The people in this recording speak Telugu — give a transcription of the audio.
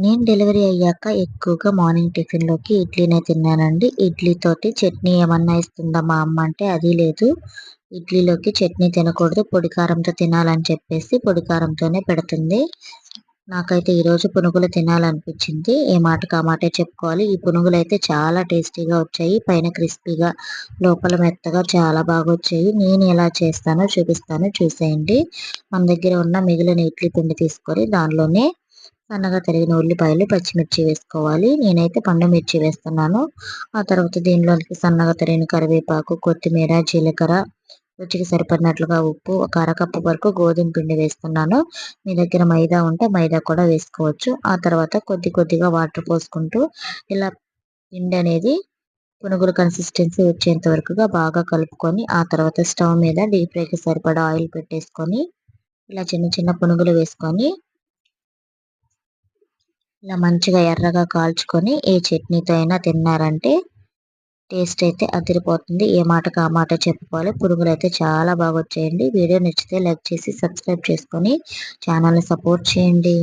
నేను డెలివరీ అయ్యాక ఎక్కువగా మార్నింగ్ టిఫిన్లోకి ఇడ్లీనే తిన్నానండి. ఇడ్లీతోటి చట్నీ ఏమన్నా ఇస్తుందా మా అమ్మ అంటే అది లేదు. ఇడ్లీలోకి చట్నీ తినకూడదు. పొడి కారంతో తినాలని చెప్పేసి పొడి కారంతోనే పెడుతుంది. నాకైతే ఈరోజు పునుగులు తినాలనిపించింది. ఏ మాటకు ఆ మాటే చెప్పుకోవాలి. ఈ పునుగులు అయితే చాలా టేస్టీగా వచ్చాయి. పైన క్రిస్పీగా లోపల మెత్తగా చాలా బాగా వచ్చాయి. నేను ఎలా చేస్తానో చూపిస్తాను. చూసేయండి. మన దగ్గర ఉన్న మిగిలిన ఇడ్లీ పిండి తీసుకొని దానిలోనే సన్నగా తరిగిన ఉల్లిపాయలు పచ్చిమిర్చి వేసుకోవాలి. నేనైతే పండు మిర్చి వేస్తున్నాను. ఆ తర్వాత దీనిలోకి సన్నగా తరిగిన కరివేపాకు కొత్తిమీర జీలకర్ర రుచికి సరిపడినట్లుగా ఉప్పు ఒక అరకప్పు వరకు గోధుమ పిండి వేస్తున్నాను. మీ దగ్గర మైదా ఉంటే మైదా కూడా వేసుకోవచ్చు. ఆ తర్వాత కొద్ది కొద్దిగా వాటర్ పోసుకుంటూ ఇలా పిండి అనేది పునుగుల కన్సిస్టెన్సీ వచ్చేంత వరకుగా బాగా కలుపుకొని ఆ తర్వాత స్టవ్ మీద డీప్ ఫ్రైకి సరిపడా ఆయిల్ పెట్టేసుకొని ఇలా చిన్న చిన్న పునుగులు వేసుకొని ఇలా మంచిగా ఎర్రగా కాల్చుకొని ఏ చట్నీతో అయినా తిన్నారంటే టేస్ట్ అయితే అదిరిపోతుంది. ఏ మాటకు ఆ మాట చెప్పుకోవాలి. పురుగులు అయితే చాలా బాగా వచ్చేయండి వీడియో నచ్చితే లైక్ చేసి సబ్స్క్రైబ్ చేసుకొని ఛానల్ని సపోర్ట్ చేయండి.